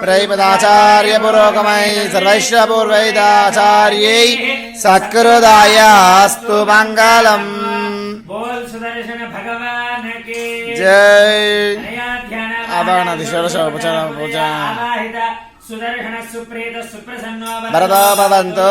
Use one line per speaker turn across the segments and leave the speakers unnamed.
ప్రైపదాచార్య పురోగమై
సర్వైశ్వ పూర్వైదాచార్యై
సకృదాయాస్తు మంగళం జై అభరణ దిశరస భరతో భవంతో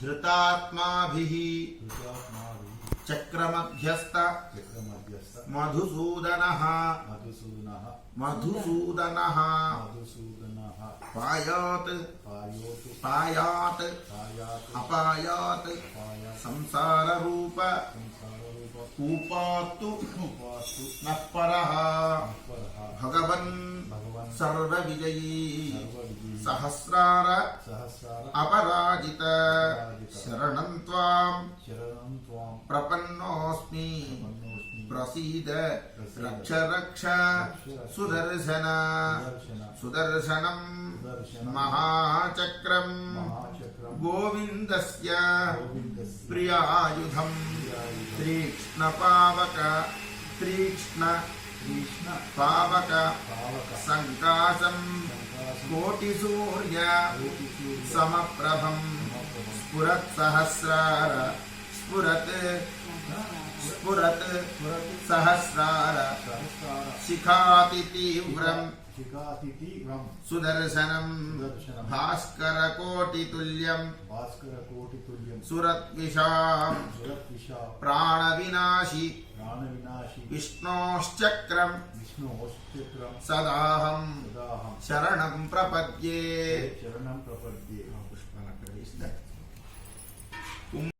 धृतात्मा चक्रमभ्यस्त मधुसूदन।
मधुसूदन।
मधुसूदन।
मधुसूदन।
पायात। पायात्।
पायोत्।
पायात्।
पायात्।
अपायात् संसाररूप।
संसाररूप।
उपात्तु।
उपात्तु।
नः परः। भगवन् सर्वविजयी। सहस्रार अपराजित। शरण त्वां प्रसीद।
रक्ष
रक्ष। सुदर्शन। सुदर्शनं। गोविंद प्रियायुधम तीक्षण पावक तीक्षण స్ఫురత్ సహస్రార స్ఫురత్ స్ఫురత్ సహస్రార శిఖాతి
తీవ్రం
स्फुरत् सहस्रार शिखाति
तीव्रम्।
सुदर्शनम्। भास्करकोटितुल्यम्
भास्करकोटितुल्यम्।
सुरत्विषाम्
सुरत्विषाम्
प्राणविनाशि।
प्राणविनाशि।
विष्णोश्चक्रम्।
विष्णोश्चक्रम्।
सदाहम्
सदाहम्।
शरणम् प्रपद्ये।
शरणम्
प्रपद्ये।